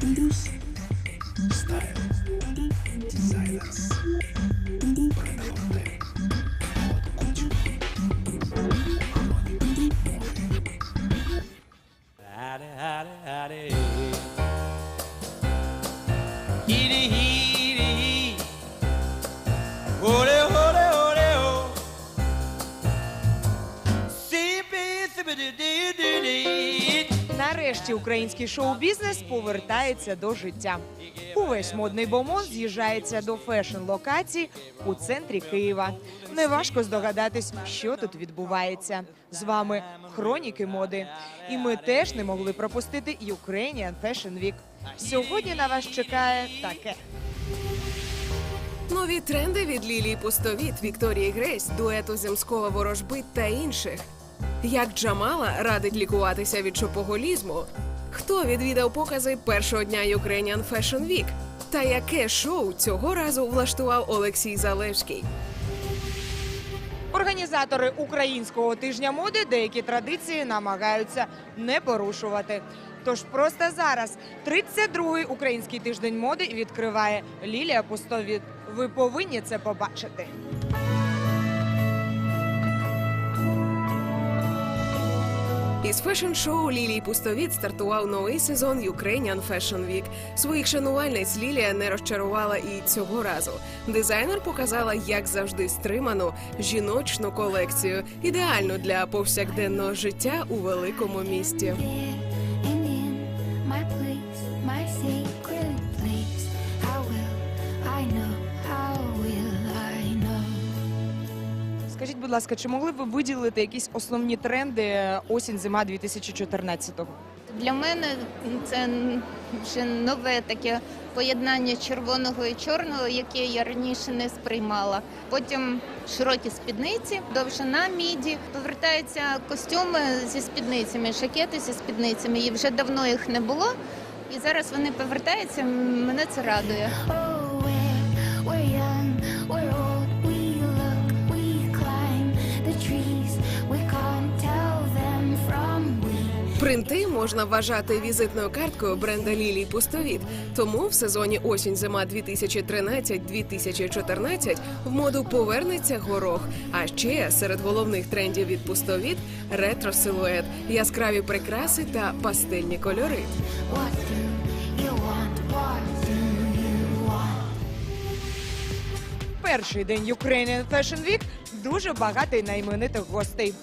Deus, instante, silence. Нарешті український шоу-бізнес повертається до життя. Увесь модний бомон з'їжджається до фешн-локацій у центрі Києва. Неважко здогадатись, що тут відбувається. З вами хроніки моди. І ми теж не могли пропустити Ukrainian Fashion Week. Сьогодні на вас чекає таке. Нові тренди від Лілії Пустовіт, Вікторії Грейс, дуету Земського ворожбит та інших. Як Джамала радить лікуватися від шопоголізму? Хто відвідав покази першого дня Ukrainian Fashion Week? Та яке шоу цього разу влаштував Олексій Залевський? Організатори українського тижня моди деякі традиції намагаються не порушувати. Тож просто зараз 32-й український тиждень моди відкриває Лілія Пустовіт. Ви повинні це побачити. Із фешн-шоу Лілії Пустовіт стартував новий сезон Ukrainian Fashion Week. Своїх шанувальниць Лілія не розчарувала і цього разу. Дизайнер показала, як завжди, стриману жіночну колекцію, ідеальну для повсякденного життя у великому місті. Будь ласка, чи могли б ви виділити якісь основні тренди осінь-зима 2014-го? Для мене це вже нове таке поєднання червоного і чорного, яке я раніше не сприймала. Потім широкі спідниці, довжина міді. Повертаються костюми зі спідницями, жакети зі спідницями. І вже давно їх не було. І зараз вони повертаються. Мене це радує. Принти можна вважати візитною карткою бренда Лілії Пустовіт. Тому в сезоні осінь-зима 2013-2014 в моду повернеться горох. А ще серед головних трендів від пустовіт ретро-силует, яскраві прикраси та пастельні кольори. Перший день Ukrainian Fashion Week дуже багатий на іменитих гостей.